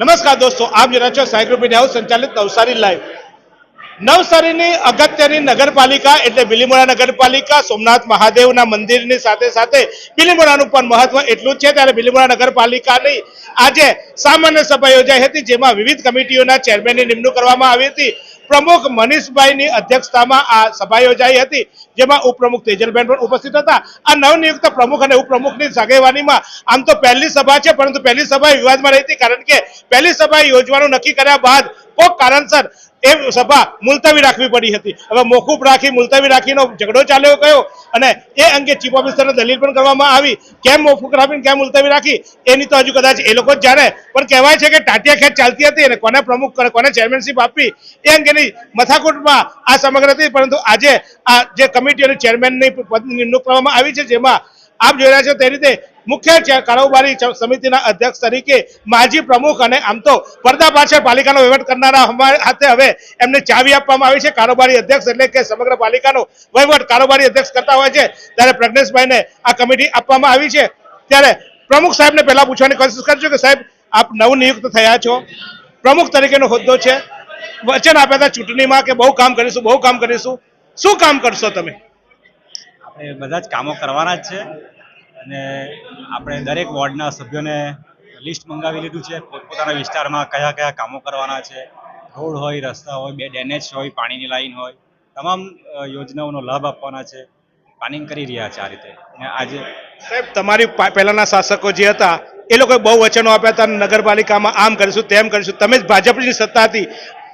નમસ્કાર દોસ્તો, આપ રહ્યા છો સાયક્લોપીડિયા હાઉસ સંચાલિત નવસારી લાઈવ. નવસારીની અગત્યની નગરપાલિકા એટલે બિલીમોરા નગરપાલિકા, સોમનાથ મહાદેવના મંદિરની સાથે સાથે બિલીમોરાનું પણ મહત્વ એટલું જ છે. ત્યારે બિલીમોરા નગરપાલિકાની આજે સામાન્ય સભા યોજાઈ હતી, જેમાં વિવિધ કમિટીઓના ચેરમેનની નિમણૂક કરવામાં આવી હતી. પ્રમુખ મનીષભાઈની અધ્યક્ષતામાં આ સભા યોજાઈ હતી, જેમાં ઉપપ્રમુખ તેજલબેન પણ ઉપસ્થિત હતા. આ નવનિયુક્ત પ્રમુખ અને ઉપપ્રમુખની આગેવાનીમાં આમ તો પહેલી સભા છે, પરંતુ પહેલી સભા વિવાદમાં રહી હતી, કારણ કે પહેલી સભા યોજવાનું નક્કી કર્યા બાદ કોઈક કારણસર એ સભા મુલતવી રાખવી પડી હતી. હવે મોકૂફ રાખી, મુલતવી રાખીનો ઝઘડો ચાલ્યો ગયો અને એ અંગે ચીફ ઓફિસરને દલીલ પણ કરવામાં આવી. કેમ મોકૂફ રાખીને, કેમ મુલતવી રાખી, એની તો હજુ કદાચ એ લોકો જ જાણે. પણ કહેવાય છે કે ટાટિયા ખેંચ ચાલતી હતી અને કોને પ્રમુખ, કોને- ચેરમેનશીપ આપવી એ અંગેની મથાકૂટમાં આ સમગ્ર હતી. પરંતુ આજે આ જે કમિટી અને ચેરમેનની નિમણૂક કરવામાં આવી છે, જેમાં આપ જોઈ રહ્યા છો તે રીતે મુખ્ય કારોબારી સમિતિના અધ્યક્ષ તરીકે માજી પ્રમુખ અને આમ તો પડદા પાછળ પાલિકાનો વહીવટ કરનારા હાથે હવે એમને ચાવી આપવામાં આવી છે. કારોબારી અધ્યક્ષ એટલે કે સમગ્ર પાલિકાનો વહીવટ કારોબારી અધ્યક્ષ કરતા હોય છે. ત્યારે પ્રજ્ઞેશભાઈને આ કમિટી આપવામાં આવી છે. ત્યારે પ્રમુખ સાહેબને પહેલા પૂછવાની કોશિશ કરજો કે સાહેબ, આપ નવનિયુક્ત થયા છો. પ્રમુખ તરીકેનો હોદ્દો છે. વચન આપ્યા હતા ચૂંટણીમાં કે બહુ કામ કરીશું, બહુ કામ કરીશું. શું કામ કરશો તમે? આપણે બધા જ કામો કરવાના જ છે. અને આપણે દરેક વોર્ડના સભ્યોને લિસ્ટ મંગાવી લીધું છે. પોતપોતાના વિસ્તારમાં કયા કયા કામો કરવાના છે. રોડ હોય, રસ્તા હોય, બે ડેનેજ હોય, પાણીની લાઈન હોય. તમામ યોજનાઓનો લાભ આપવાના છે. પ્લાનિંગ કરી રહ્યા છે આ રીતે. અને આજે સાહેબ, તમારી પહેલાના શાસકો જે હતા, એ લોકોએ બહુ વચનો આપ્યા હતા, નગરપાલિકામાં આમ કરીશું, તેમ કરીશું. તમે જ ભાજપની સત્તા હતી.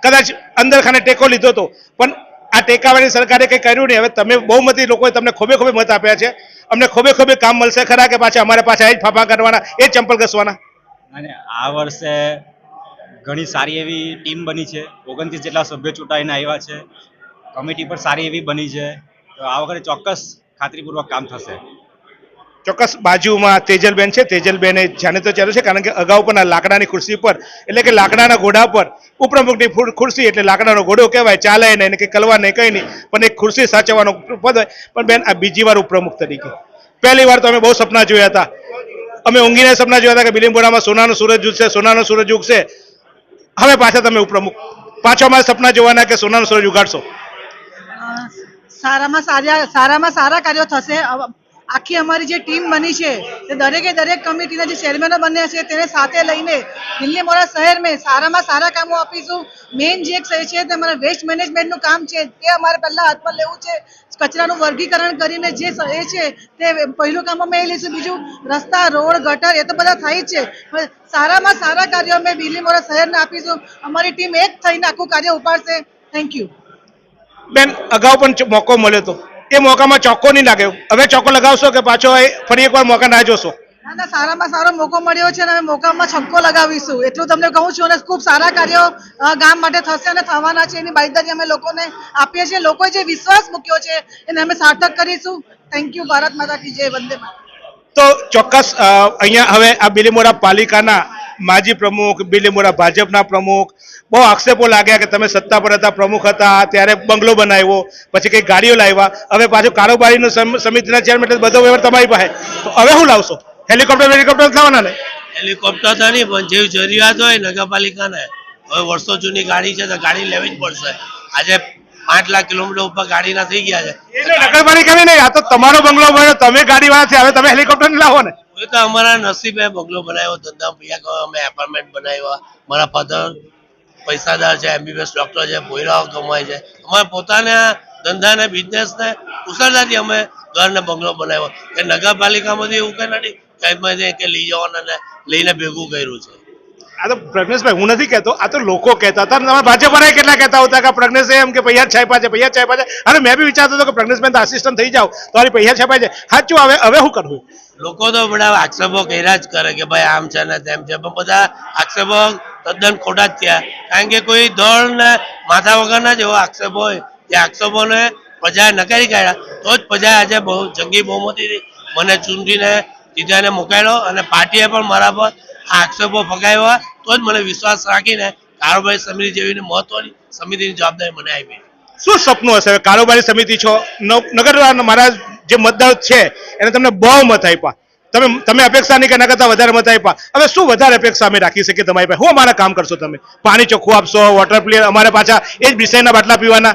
કદાચ અંદર ખાને ટેકો લીધો હતો પણ આ ટેકાવાળી સરકારે કંઈ કર્યું નહીં. હવે તમે બહુમતી લોકોએ તમને ખોબે ખોબે મત આપ્યા છે. અમને ખોબે ખોબે કામ મળશે ખરા કે પાછા અમારે પાછા એ જ ફાફા કરવાના? એ ચંપલ ઘસવાના. અને આ વર્ષે ઘણી સારી એવી ટીમ બની છે. ઓગણત્રીસ જેટલા સભ્યો ચૂંટાઈને આવ્યા છે. કમિટી પણ સારી એવી બની છે. તો આ વખતે ચોક્કસ ખાતરીપૂર્વક કામ થશે. ચોક્કસ બાજુમાં તેજલબેન છે. તેજલબેને જાણીતો ચહેરો છે, કારણ કે અગાઉ પણ આ લાકડાની ખુરશી પર, એટલે કે લાકડાના ઘોડા પર, ઉપપ્રમુખની ખુરશી, એટલે લાકડાનો ઘોડો કહેવાય, ચાલે નહીં, એને કંઈ કલવા નહીં, કંઈ નહીં, પણ એક ખુરશી સાચવવાનો પદ હોય. પણ બેન, આ બીજી વાર ઉપપ્રમુખ તરીકે. પહેલી વાર તો અમે બહુ સપના જોયા હતા. અમે ઊંઘીને સપના જોયા હતા કે બિલિમપુરામાં સોનાનો સૂરજ ઉગશે, સોનાનો સૂરજ ઉગશે. હવે પાછા તમે ઉપપ્રમુખ પાછો અમારે સપના જોવાના કે સોનાનો સૂરજ ઉગાડશો? સારામાં સારા સારામાં સારા કાર્યો થશે. આખી અમારી જે ટીમ બની છે, તે દરેકે દરેક કમિટીના જે ચેરમેનો બન્યા છે, તેને સાથે લઈને દિલ્હી મોરા શહેરમાં સારામાં સારા કામો આપીશું. મેઇન જે છે તે અમારા વેસ્ટ મેનેજમેન્ટનું કામ છે, તે અમારે પહેલાં હાથમાં લેવું છે. કચરાનું વર્ગીકરણ કરીને જે એ છે, તે પહેલું કામ અમે લઈશું. બીજું રસ્તા, રોડ, ગટર, એ તો બધા થાય જ છે. સારામાં સારા કાર્યો અમે દિલ્હી મોરા શહેરને આપીશું. અમારી ટીમ એક થઈને આખું કાર્ય ઉપાડશે. થેન્ક યુ બેન, અગાઉ પણ મોકો મળ્યો હતો એ મોકામાં ચોક્કો નહીં લાગ્યો હવે ચોક્કો લગાવશો કે પાછો ફરી એકવાર મોકા ના જોશો? ના સારામાં સારો મોકો મળ્યો છે અને અમે મોકામાં છક્કો લગાવીશું. એટલું તમને કહું છું અને ખૂબ સારા કાર્યો ગામ માટે થશે અને થવાના છે. એની બાયદારી અમે લોકોને આપીએ છીએ. લોકોએ જે વિશ્વાસ મૂક્યો છે એને અમે સાર્થક કરીશું. થેન્ક યુ ભારત માતા કી જય. વંદે. તો ચોક્કસ અહીંયા હવે આ બિલીમોરા પાલિકાના માજી પ્રમુખ બિલીમોરા ભાજપના પ્રમુખ બહુ આક્ષેપો લાગ્યા કે તમે સત્તા પર હતા પ્રમુખ હતા ત્યારે બંગલો બનાવ્યો પછી કંઈક ગાડીઓ લાવ્યા. હવે પાછું કારોબારીનું સમ- સમિતિના ચેરમેન એટલે બધો વ્યવહાર તમારી પાસે. તો હવે શું લાવશો? હેલિકોપ્ટર હેલિકોપ્ટર લાવવાના ને? હેલિકોપ્ટર તો નહીં પણ જેવી જરૂરિયાત હોય નગરપાલિકાને. હવે વર્ષો જૂની ગાડી છે તો ગાડી લેવી જ પડશે. આજે પાંચ લાખ કિલોમીટર ઉપર ગાડીના થઈ ગયા છે. એટલે નગરપાલિકાની નહીં આ તો તમારો બંગલો બન્યો તમે ગાડી વાળા છે હવે તમે હેલિકોપ્ટર લાવો ને. એ તો અમારા નસીબે બંગલો બનાવ્યો, ધંધા ભૈયા અમે એપાર્ટમેન્ટ બનાવ્યા. મારા ફાધર પૈસાદાર છે એમબીબીએસ ડોક્ટર છે ભોયરાઓ કમાય છે અમારા પોતાના ધંધાને બિઝનેસને કુશળતાથી અમે ઘર ને બંગલો બનાવ્યો. કે નગરપાલિકામાંથી એવું કંઈ નથી કે કે લઈ જવાનું અને લઈને ભેગું કર્યું છે. આ તો પ્રજ્ઞેશભાઈ, હું નથી કહેતો, આ તો લોકો કહેતા હતા. તમારા ભાજપવાળા કેટલા કહેતા હતા કે પ્રજ્ઞેશ એમ કે પૈયા છાપા છે પૈયા છાપા છે. અને મેં બી વિચારતો હતો કે પ્રજ્ઞેશભાઈ આસિસ્ટન્ટ થઈ જાવ તો મારી પૈયા છાપા છે. સાચું, હવે હવે શું કરવું લોકો તો બધા આક્ષેપો કર્યા જ કરે કે ભાઈ આમ છે ને તેમ છે. પણ બધા આક્ષેપો તદ્દન ખોટા જ થયા. કારણ કે કોઈ દળ ને માથા વગરના જ એવો આક્ષેપ હોય તે આક્ષેપોને પ્રજાએ નકારી કાઢ્યા, તો જ પ્રજાએ આજે બહુ જંગી બહુમતીથી મને ચૂંટીને જીત્યાને મુકાયેલો અને પાર્ટીએ પણ મારા પર આ આક્ષેપો ફગાવ્યા, તો જ મને વિશ્વાસ રાખીને કારોબારી સમિતિ જેવી મહત્વની સમિતિની જવાબદારી મને આપી. શું સપનું હશે? કારોબારી સમિતિ છો નગર મારા જે મતદાર છે, એને તમને બહુ મત આપ્યા. તમે તમે અપેક્ષા નહીં કે એના કરતાં વધારે મત આપ્યા. હવે શું વધારે અપેક્ષા અમે રાખી શકીએ તમારી પાસે? હું અમારા કામ કરશો તમે? પાણી ચોખ્ખું આપશો વોટર પ્લેયર અમારે પાછા એ જ વિષયના બાટલા પીવાના.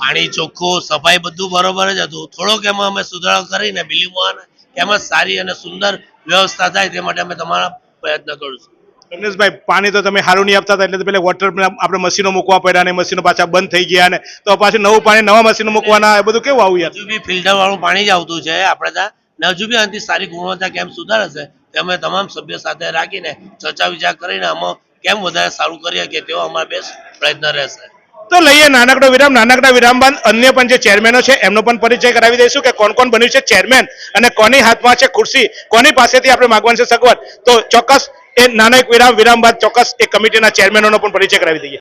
પાણી ચોખ્ખું, સફાઈ બધું બરોબર જ હતું. થોડોક એમાં અમે સુધારો કરીને બિલીમાં એમાં સારી અને સુંદર વ્યવસ્થા થાય તે માટે અમે તમારા પ્રયત્ન કરીશું. રમેશભાઈ પાણી તો તમે સારું નહીં આપતા હતા એટલે પેલા વોટર આપણે મશીનો મૂકવા પડ્યા અને મશીનો પાછા બંધ થઈ ગયા ને. તો પાછું નવું પાણી નવા મશીનો મૂકવાના એ બધું કેવું આવું યાર? હજુ બી ફિલ્ટર વાળું પાણી જ આવતું છે આપણે ત્યાં હજુ બી આનાથી સારી ગુણવત્તા કેમ સુધારશે તે અમે તમામ સભ્યો સાથે રાખીને ચર્ચા વિચાર કરીને આમાં કેમ વધારે સારું કરી શકીએ તેવો અમારો બેસ્ટ પ્રયત્ન રહેશે. તો લઈએ નાનકડો વિરામ નાનકડા વિરામ બાદ અન્ય પણ જે ચેરમેનો છે એમનો પણ પરિચય કરાવી દઈશું કે કોણ કોણ બન્યું છે ચેરમેન અને કોની હાથમાં છે ખુરશી કોની પાસેથી આપણે માગવાની છે સગવડ. તો ચોક્કસ એ નાના એક વિરામ વિરામ બાદ ચોક્કસ એ કમિટીના ચેરમેનોનો પણ પરિચય કરાવી દઈએ.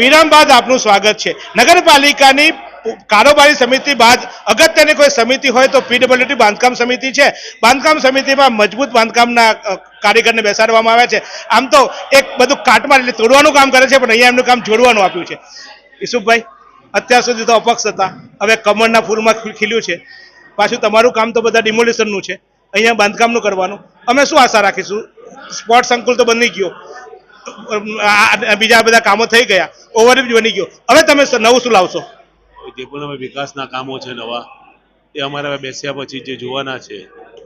વિરામ બાદ આપનું સ્વાગત છે. નગરપાલિકાની કારોબારી સમિતિ બાદ અગત્યની કોઈ સમિતિ હોય તો પીડબ્લ્યુડી બાંધકામ સમિતિ છે. બાંધકામ સમિતિમાં મજબૂત બાંધકામના કારીગરને બેસાડવામાં આવ્યા છે. આમ તો એક બધું કાટમાં એટલે તોડવાનું કામ કરે છે, પણ અહીંયા એમનું કામ જોડવાનું આપ્યું છે. ઈસુફભાઈ, અત્યાર સુધી તો અપક્ષ હતા. હવે કમળના ફૂલમાં ખીલ્યું છે. પાછું તમારું કામ તો બધા ડિમોલિશનનું છે. અહીંયા બાંધકામનું કરવાનું. અમે શું આશા રાખીશું? સ્પોર્ટ સંકુલ તો બની ગયો. બીજા બધા કામો થઈ ગયા. ઓવરબ્રિજ બની ગયો. હવે તમે નવું શું લાવશો? જે પણ અમે વિકાસના કામો છે નવા, એ અમારે હવે બેસ્યા પછી જે જોવાના છે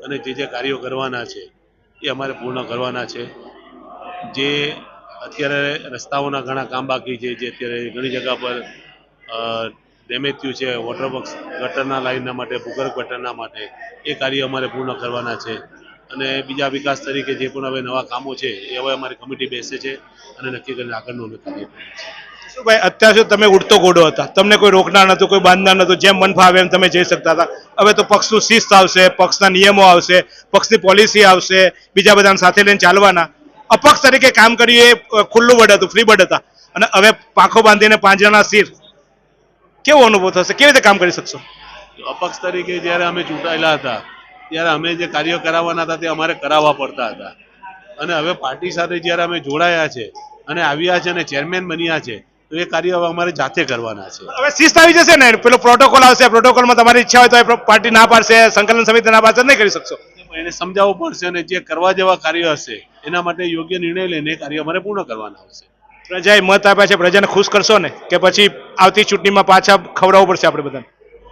અને જે જે કાર્યો કરવાના છે, એ અમારે પૂર્ણ કરવાના છે. જે અત્યારે રસ્તાઓના ઘણા કામ બાકી છે, જે અત્યારે ઘણી જગ્યા પર ડેમેજ થયું છે વોટર બોક્સ ગટરના લાઇનના માટે, ભૂગર્ભ ગટરના માટે, એ કાર્ય અમારે પૂર્ણ કરવાના છે. અને બીજા વિકાસ તરીકે જે પણ હવે નવા કામો છે એ હવે અમારી કમિટી બેસે છે અને નક્કી કરીને આગળનું અમે કાર્ય કરીએ છીએ. શું ભાઈ અત્યાર સુધી તમે ઉડતો ઘોડો હતા. તમને કોઈ રોકનાર નતું કોઈ બાંધનાર નતો જેમ મન ફાવે એમ તમે જઈ શકતા હતા. હવે તો પક્ષનું શિસ્ત આવશે પક્ષના નિયમો આવશે પક્ષની પોલિસી આવશે બીજા બધાને સાથે લઈને ચાલવાના. અપક્ષ તરીકે કામ કર્યું એ ખુલ્લું બર્ડ હતું ફ્રી બર્ડ હતા. અને હવે પાંખો બાંધીને પાંજરાના શિર. કેવો અનુભવ થશે? કેવી રીતે કામ કરી શકશો? અપક્ષ તરીકે જ્યારે અમે ચૂંટાયેલા હતા ત્યારે અમે જે કાર્યો કરાવવાના હતા તે અમારે કરાવવા પડતા હતા. અને હવે પાર્ટી સાથે જ્યારે અમે જોડાયા છે અને આવ્યા છે અને ચેરમેન બન્યા છે તો એ કાર્ય હવે અમારે જાતે કરવાના છે. હવે શિસ્ત આવી જશે ને? પેલો પ્રોટોકોલ આવશે પ્રોટોકોલમાં તમારી ઈચ્છા હોય તો પાર્ટી ના પાડશે સંકલન સમિતિ ના પાડશે નહીં કરી શકશો? એને સમજાવવું પડશે અને જે કરવા જેવા કાર્ય હશે એના માટે યોગ્ય નિર્ણય લઈને એ કાર્ય અમારે પૂર્ણ કરવાના આવશે. પ્રજાએ મત આપ્યા છે પ્રજાને ખુશ કરશો ને? કે પછી આવતી ચૂંટણીમાં પાછા ખવડાવવું પડશે આપણે બધાને?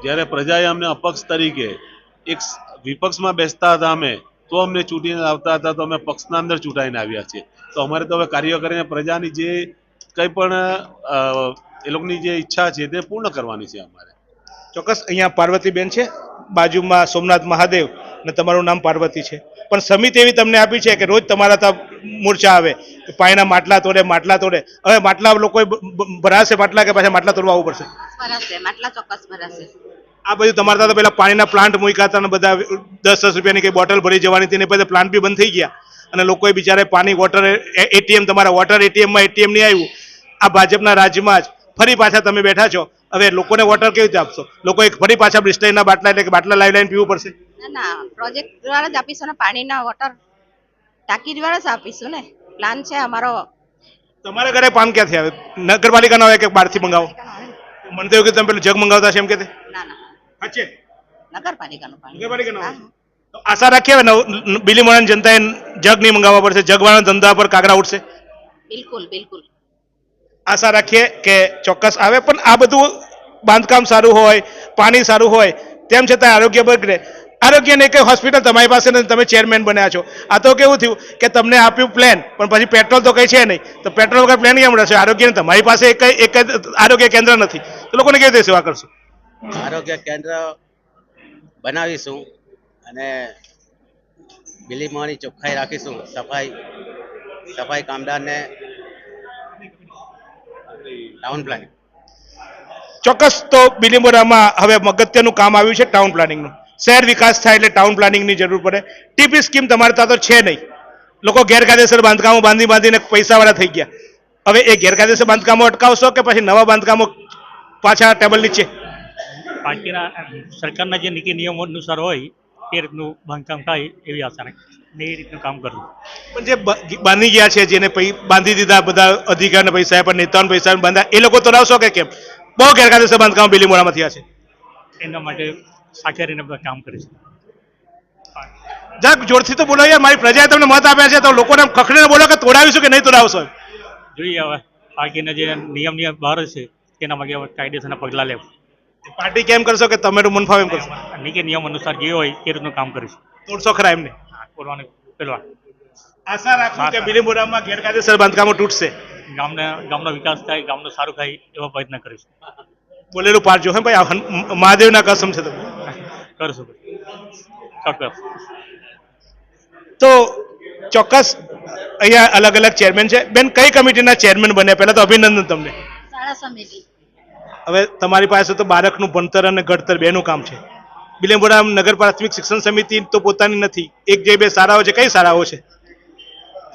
જ્યારે પ્રજાએ અમને અપક્ષ તરીકે એક વિપક્ષમાં બેસતા હતા અમે તો અમને ચૂંટીને લાવતા હતા તો અમે પક્ષના અંદર ચૂંટાઈને આવ્યા છીએ. તો અમારે તો હવે કાર્ય કરીને પ્રજાની જે કંઈ પણ એ લોકોની જે ઈચ્છા છે તે પૂર્ણ કરવાની છે અમારે. ચોક્કસ અહીંયા પાર્વતીબેન છે બાજુમાં સોમનાથ મહાદેવ ને તમારું નામ પાર્વતી છે. પણ સમિતિ એવી તમને આપી છે કે રોજ તમારા ત્યાં મૂર્છા આવે કે પાણીના માટલા તોડે માટલા તોડે. હવે માટલા લોકો ભરાશે માટલા કે પાછા માટલા તોડવા આવવું પડશે? ભરાશે માટલા ચોક્કસ ભરાશે. આ બધું તમારા તો પેલા પાણીના પ્લાન્ટ મૂક્યા હતા અને બધા દસ દસ રૂપિયાની કઈ બોટલ ભરી જવાની હતી ને બધા પ્લાન્ટ બી બંધ થઈ ગયા. અને લોકોએ બિચારે પાણી વોટર એટીએમ તમારા વોટર એટીએમમાં એટીએમ નહીં આવ્યું. આ ભાજપના રાજ્યમાં જ ફરી પાછા તમે બેઠા છો. હવે લોકોને વોટર કેવી રીતે આપશો? લોકો એક ફરી પાછા બ્રિસ્ટરીના બાટલા એટલે કે બાટલા લાવી લાવીને પીવું પડશે. ના ના પ્રોજેક્ટ દ્વારા જ આપીશું ને પાણીના વોટર ટાંકી દ્વારા જ આપીશું ને. પ્લાન છે અમારો. તમારા ઘરે પાન ક્યાંથી આવે? નગરપાલિકાનો આવે કે બહારથી મંગાવો? મને તો એવું કે તમે પેલું જગ મંગાવતા છે એમ કે સાચે નગરપાલિકાનું પાણી. નગરપાલિકાનું તો આશા રાખીએ હવે બિલીમોરાની જનતાએ જગ નહીં મંગાવવા પડશે. જગવાળા ધંધા પર કાગડા ઉઠશે બિલકુલ બિલકુલ. આશા રાખીએ કે ચોક્કસ આવે. પણ આ બધું બાંધકામ સારું હોય પાણી સારું હોય તેમ છતાં આરોગ્ય બગડે. આરોગ્યને કે હોસ્પિટલ તમારી પાસે નથી તમે ચેરમેન બન્યા છો. આ તો કેવું થયું કે તમને આપ્યું પ્લેન પણ પછી પેટ્રોલ તો કંઈ છે નહીં. તો પેટ્રોલ વગર પ્લેન કેમ રહેશે? આરોગ્ય તમારી પાસે એક એક આરોગ્ય કેન્દ્ર નથી. તો લોકોને કેવી રીતે સેવા કરશો? આરોગ્ય કેન્દ્ર બનાવીશું અને બિલીમોની ચોખ્ખાઈ રાખીશું. સફાઈ સફાઈ કામદારને ટાઉન પ્લાનિંગ. ચોક્કસ તો બિલીમોરામાં હવે અગત્યનું કામ આવ્યું છે ટાઉન પ્લાનિંગનું. શહેર વિકાસ થાય એટલે ટાઉન પ્લાનિંગની જરૂર પડે. ટીપી સ્કીમ તમારે ત્યાં તો છે નહીં. લોકો ગેરકાયદેસર બાંધકામો બાંધી બાંધીને પૈસાવાળા થઈ ગયા. હવે એ ગેરકાયદેસર બાંધકામો અટકાવશો કે પછી નવા બાંધકામો પાછા ટેબલ નીચે બાકીના સરકારના જે નીતિ નિયમો અનુસાર હોય એ રીતનું બાંધકામ થાય એવી આશા રાખીએ ને એ રીતનું કામ કરવું. પણ જે બાંધી ગયા છે જેને બાંધી દીધા બધા અધિકારના પૈસા પણ નેતાઓના પૈસા બાંધ્યા એ લોકો તો લાવશો કે કેમ? બહુ ગેરકાયદેસર બાંધકામો બિલીમોરામાં થયા છે. એના માટે સાથે રહીને બધા કામ કરીશું જરાક જોરથી તો બોલો યાર મારી પ્રજાએ તમને મત આપ્યા છે તો લોકોને ખખડીને બોલો કે તોડાવીશું કે નહીં તોડાવશો જોઈએ હવે બાકીના જે નિયમ નિયમ બહાર છે તેના માટે કાયદેસરના પગલાં લેવું. પાર્ટી કેમ કરશો કે તમે મન ફાવે એમ કરશો? નીતિ નિયમ અનુસાર જે હોય એ રીતનું કામ કરીશું. તોડશો ખરા એમને? હા, પેલવા આશા રાખું કે બિલીમોરામાં ગેરકાયદેસર બાંધકામો તૂટશે. ગામના ગામનો વિકાસ થાય ગામનો સારું થાય એવો પ્રયત્ન કરીશું. બોલેલું પાડજો હે ભાઈ મહાદેવના કસમ છે તમે કરશું ચોક્કસ તો ચોક્કસ અહીંયા અલગ અલગ ચેરમેન છે. બેન કઈ કમિટીના ચેરમેન બન્યા? પહેલા તો અભિનંદન તમને. શાળા સમિતિ. હવે તમારી પાસે તો બાળકનું ભણતર અને ઘડતર બેનું કામ છે. બિલેમપુરા નગર પ્રાથમિક શિક્ષણ સમિતિ તો પોતાની નથી. એક જે બે શાળાઓ છે કઈ શાળાઓ છે?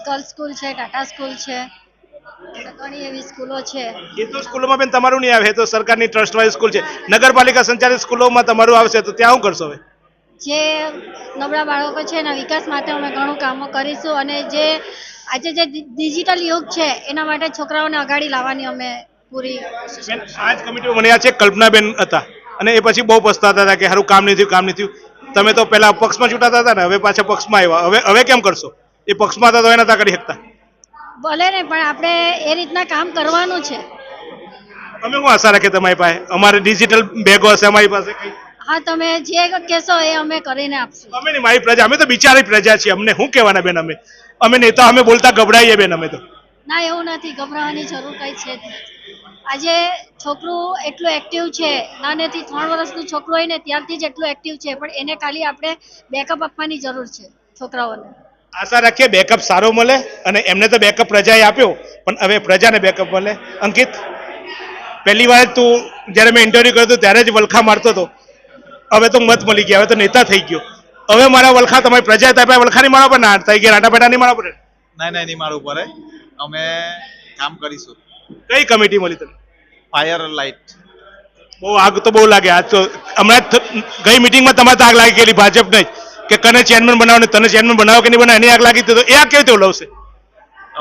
ગર્લ્સ સ્કૂલ છે ટાટા સ્કૂલ છે ઘણી એવી સ્કૂલો છે. એ તો સ્કૂલોમાં બેન તમારું નહીં આવે તો સરકારની ટ્રસ્ટ વાળી સ્કૂલ છે. નગરપાલિકા સંચાલિત સ્કૂલોમાં તમારું આવશે તો ત્યાં શું કરશો હવે? જે નબળા બાળકો છે એના વિકાસ માટે અમે ઘણું કામો કરીશું અને જે આજે જે ડિજિટલ યુગ છે એના માટે છોકરાઓને અગાડી લાવવાની અમે પૂરી કોશિશ બેન આ જ કમિટીમાં મને છે કલ્પનાબેન હતા. અને એ પછી બહુ પસ્તાતા હતા કે સારું કામ નહીં થયું કામ નહીં થયું. તમે તો પહેલા પક્ષમાં ચૂંટાતા હતા ને હવે પાછા પક્ષમાં આવ્યા. હવે હવે કેમ કરશો? એ પક્ષમાં હતા તો એ નતા કરી શકતા. ભલે ને પણ આપણે એ રીતના કામ કરવાનું છે. અમે શું આશા રાખીએ તમારી પાસે? અમારે ડિજિટલ બેગો હશે અમારી પાસે કઈ? હા તમે જે કહેશો એ અમે કરીને આપશું. અમે નહીં મારી પ્રજા. અમે તો બિચારી પ્રજા છીએ. અમને શું કહેવાના બેન અમે? અમે નેતા અમે બોલતા ગભરાઈએ બેન અમે તો. ના, એવું નથી. ગભરાવાની જરૂર કઈ છે આજે છોકરું એટલું એક્ટિવ છે. નાનેથી ત્રણ વર્ષનું છોકરું હોય ને, ત્યારથી જ એટલું એક્ટિવ છે. પણ એને ખાલી આપણે બેકઅપ આપવાની જરૂર છે છોકરાઓને. આશા રાખીએ બેકઅપ સારો મળે અને એમને તો બેકઅપ પ્રજાએ આપ્યો. પણ હવે પ્રજાને બેકઅપ મળે. અંકિત, પહેલી વાર તું જ્યારે મેં ઇન્ટરવ્યુ કર્યો હતો ત્યારે જ વલખા મારતો હતો. હવે તો મત મળી ગયા. હવે તો નેતા થઈ ગયો. હવે મારા વલખા તમારી પ્રજાએ આપ્યા વલખાની મારા પર ના, થઈ ગયા. રાટા પેટાની મારા મારવા પડે ના ના નહીં મારું ઉપર અમે કામ કરીશું. કઈ કમિટી મળી તમને ફાયર લાઇટ બહુ આગ તો બહુ લાગે. આજ તો હમણાં ગઈ મિટિંગમાં તમારે તો આગ લાગી ગયેલી ભાજપ નહીં કે કને ચેરમેન બનાવો ને તને ચેરમેન બનાવો કે નહીં બનાવો એની આગ લાગી તો એ આગ કેવી રીતે ઉલવશે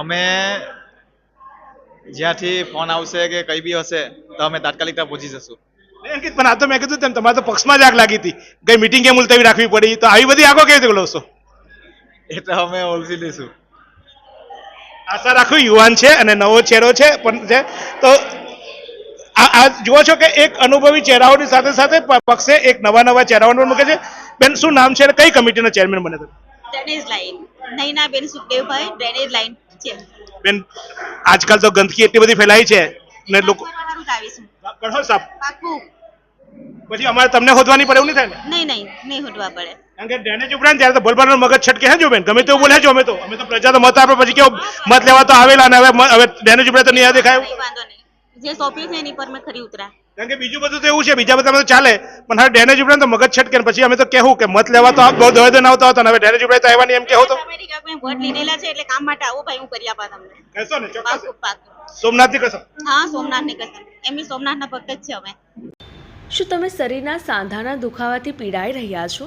અમે જ્યાંથી ફોન આવશે કે કઈ બી હશે તો અમે તાત્કાલિક ત્યાં પહોંચી જશું. નહીં, અંકિત પણ આ તો મેં કીધું તેમ તમારે તો પક્ષમાં જ આગ લાગી હતી. ગઈ મિટિંગ કેમ મુલતવી રાખવી પડી? તો આવી બધી આગો કેવી રીતે ઉલવશો એટલે અમે ઓળખી લઈશું. આશા રાખું યુવાન છે અને નવો ચહેરો છે પણ છે તો આ જુઓ છો કે એક અનુભવી ચહેરાઓની સાથે સાથે પક્ષે એક નવા નવા ચહેરાઓને મૂકે છે. બેન શું નામ છે અને કઈ કમિટીના ચેરમેન બને તમે drainage line Nainaben Sukhdevbhai drainage line છે. બેન આજકાલ તો ગંદકી એટલી બધી ફેલાઈ છે ને લોકો પાકું. પછી અમારે તમને હોદવાની પડે એવું નહીં થાય ને? નહીં નહીં નહીં હોદવા પડે. કારણ કે ડ્રેનેજ ઉપરાંત ત્યારે તો બોલબાનો મગજ છટકે હે જો બેન ગમે તેવું બોલે છો અમે તો અમે તો પ્રજા તો મત આપે પછી કેવો મત લેવા તો આવેલા ને હવે હવે ડ્રેનેજ ઉપરાંત તો નહીં દેખાય વાંધો નહીં. જે સોંપ્યું છે એની પર મેં ખરી ઉતરા. કારણ કે બીજું બધું તો એવું છે બીજા બધા તો ચાલે પણ હવે ડેનેજ ઉપરાંત તો મગજ છટકે પછી અમે તો કેવું કે મત લેવા તો આપ બહુ દવે દેન આવતા હતા હવે ડેનેજ ઉપરાંત તો આવવાની એમ કહેવું તો. અમેરિકા મેં વોટ લીધેલા છે એટલે કામ માટે આવો ભાઈ હું કરી આપા તમને. કહેશો ને ચોક્કસ. સોમનાથની કસમ હા સોમનાથની કસમ એમની સોમનાથના ભક્ત જ છે અમે. શું તમે શરીરના સાંધાના દુખાવાથી પીડાઈ રહ્યા છો?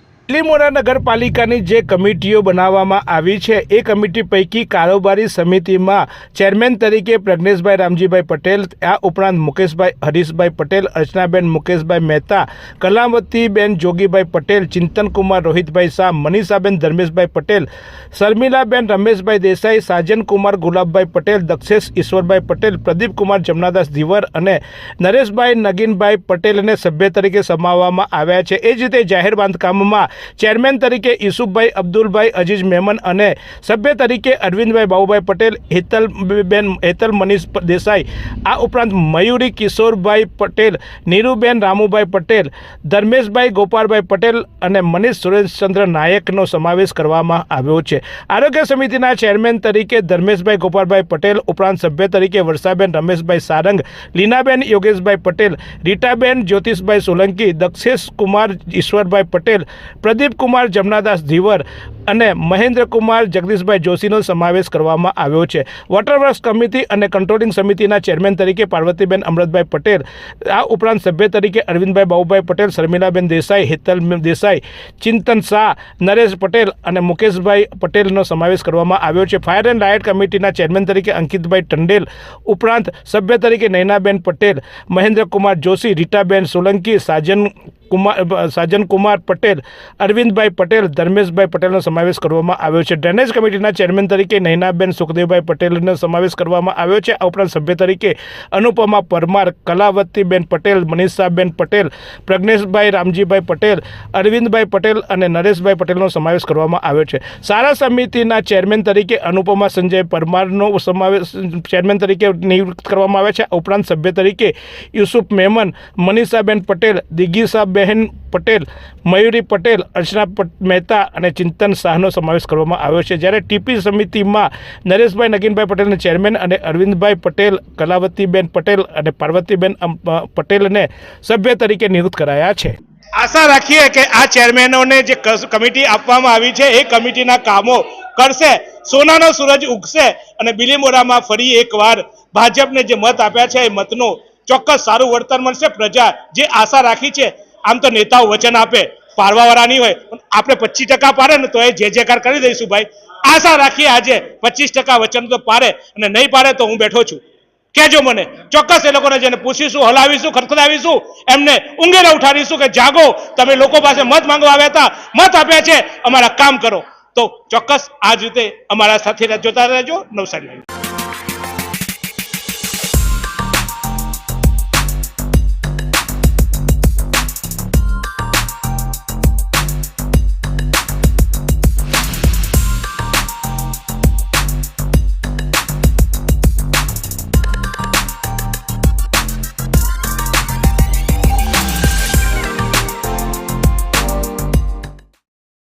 લીમોરા નગરપાલિકાની જે કમિટીઓ બનાવવામાં આવી છે, એ કમિટી પૈકી કારોબારી સમિતિમાં ચેરમેન તરીકે પ્રજ્ઞેશભાઈ રામજીભાઈ પટેલ, આ ઉપરાંત મુકેશભાઈ હરીશભાઈ પટેલ, અર્ચનાબેન મુકેશભાઈ મહેતા કલામતીબેન જોગીભાઈ પટેલ, ચિંતનકુમાર રોહિતભાઈ શાહ, મનીષાબેન ધર્મેશભાઈ પટેલ, શર્મિલાબેન રમેશભાઈ દેસાઈ, સાજનકુમાર ગુલાબભાઈ પટેલ, દક્ષેશ ઈશ્વરભાઈ પટેલ, પ્રદીપકુમાર જમનાદાસ ધીવર અને નરેશભાઈ નગીનભાઈ પટેલને સભ્ય તરીકે સમાવવામાં આવ્યા છે. એ જ રીતે જાહેર બાંધકામમાં ચેરમેન તરીકે ઈસુફભાઈ અબ્દુલભાઈ અજીજ મેમન અને સભ્ય તરીકે અરવિંદભાઈ બાબુભાઈ પટેલ હેતલબેન હેતલ મનીષ દેસાઈ, આ ઉપરાંત મયુરી કિશોરભાઈ પટેલ, નીરુબેન રામુભાઈ પટેલ, ધર્મેશભાઈ ગોપાલભાઈ પટેલ અને મનીષ સુરેશચંદ્ર નાયકનો સમાવેશ કરવામાં આવ્યો છે. આરોગ્ય સમિતિના ચેરમેન તરીકે ધર્મેશભાઈ ગોપાલભાઈ પટેલ, ઉપરાંત સભ્ય તરીકે વર્ષાબેન રમેશભાઈ સારંગ, લીનાબેન યોગેશભાઈ પટેલ, રીટાબેન જ્યોતિષભાઈ સોલંકી દક્ષેશ કુમાર ઈશ્વરભાઈ પટેલ પ્રદીપ કુમાર જમનાદાસ ધીવર અને મહેન્દ્રકુમાર જગદીશભાઈ જોશીનો સમાવેશ કરવામાં આવ્યો છે. વોટરવર્ક્સ કમિટી અને કંટ્રોલિંગ સમિતિના ચેરમેન તરીકે પાર્વતીબેન અમૃતભાઈ પટેલ, આ ઉપરાંત સભ્ય તરીકે અરવિંદભાઈ બાબુભાઈ પટેલ, શર્મિલાબેન દેસાઈ હેતલ દેસાઈ, ચિંતન શાહ, નરેશ પટેલ અને મુકેશભાઈ પટેલનો સમાવેશ કરવામાં આવ્યો છે. ફાયર એન્ડ લાઇટ કમિટીના ચેરમેન તરીકે અંકિતભાઈ ટંડેલ, ઉપરાંત સભ્ય તરીકે નૈનાબેન પટેલ, મહેન્દ્રકુમાર જોશી, રીટાબેન સોલંકી, સાજન કુમાર સાજન કુમાર પટેલ અરવિંદભાઈ પટેલ, ધર્મેશભાઈ પટેલનો સમાવેશ કરવામાં આવ્યો છે. ડ્રેનેજ કમિટીના ચેરમેન તરીકે નૈનાબેન સુખદેવભાઈ પટેલનો સમાવેશ કરવામાં આવ્યો છે. આ ઉપરાંત સભ્ય તરીકે અનુપમા પરમાર, કલાવતીબેન પટેલ, મનીષાબેન પટેલ, પ્રજ્ઞેશભાઈ રામજીભાઈ પટેલ, અરવિંદભાઈ પટેલ અને નરેશભાઈ પટેલનો સમાવેશ કરવામાં આવ્યો છે. સારા સમિતિના ચેરમેન તરીકે અનુપમા સંજય પરમારનો સમાવેશ, ચેરમેન તરીકે નિયુક્ત કરવામાં આવ્યા છે. ઉપરાંત સભ્ય તરીકે યુસુફ મેમન, મનીષાબેન પટેલ દિગીસાબહેન પટેલ, મયુરી પટેલ અર્ચના પટ- મહેતા અને ચિંતન શાહનો સમાવેશ કરવામાં આવ્યો છે. જ્યારે ટીપી સમિતિમાં નરેશભાઈ નગીનભાઈ પટેલને ચેરમેન અને અરવિંદભાઈ પટેલ, કલાવતીબેન પટેલ અને પાર્વતીબેન પટેલને સભ્ય તરીકે નિયુક્ત કરાયા છે. આશા રાખીએ કે આ ચેરમેનોને જે કમિટી આપવામાં આવી છે, એ કમિટીના કામો કરશે. સોનાનો સૂરજ ઉગશે અને બિલીમોરામાં ફરી એકવાર ભાજપને જે મત આપ્યા છે, એ મતનું ચોક્કસ સારું વળતર મળશે. પ્રજા જે આશા રાખી છે, આમ તો નેતાઓ વચન આપે. પાડવાવાળા નહીં હોય આપણે પચીસ ટકા પાડે ને તો એ જે જે કાર કરી દઈશું ભાઈ. આશા રાખીએ આજે પચીસ ટકા વચન તો પાડે અને નહીં પાડે તો હું બેઠો છું. કહેજો મને, ચોક્કસ એ લોકોને જેને પૂછીશું, હલાવીશું ખડખડાવીશું એમને ઊંઘેરા ઉઠાડીશું કે જાગો, તમે લોકો પાસે મત માંગવા આવ્યા હતા, મત આપ્યા છે, અમારા કામ કરો. તો ચોક્કસ આ રીતે અમારા સાથે જોતા રહેજો નવસારી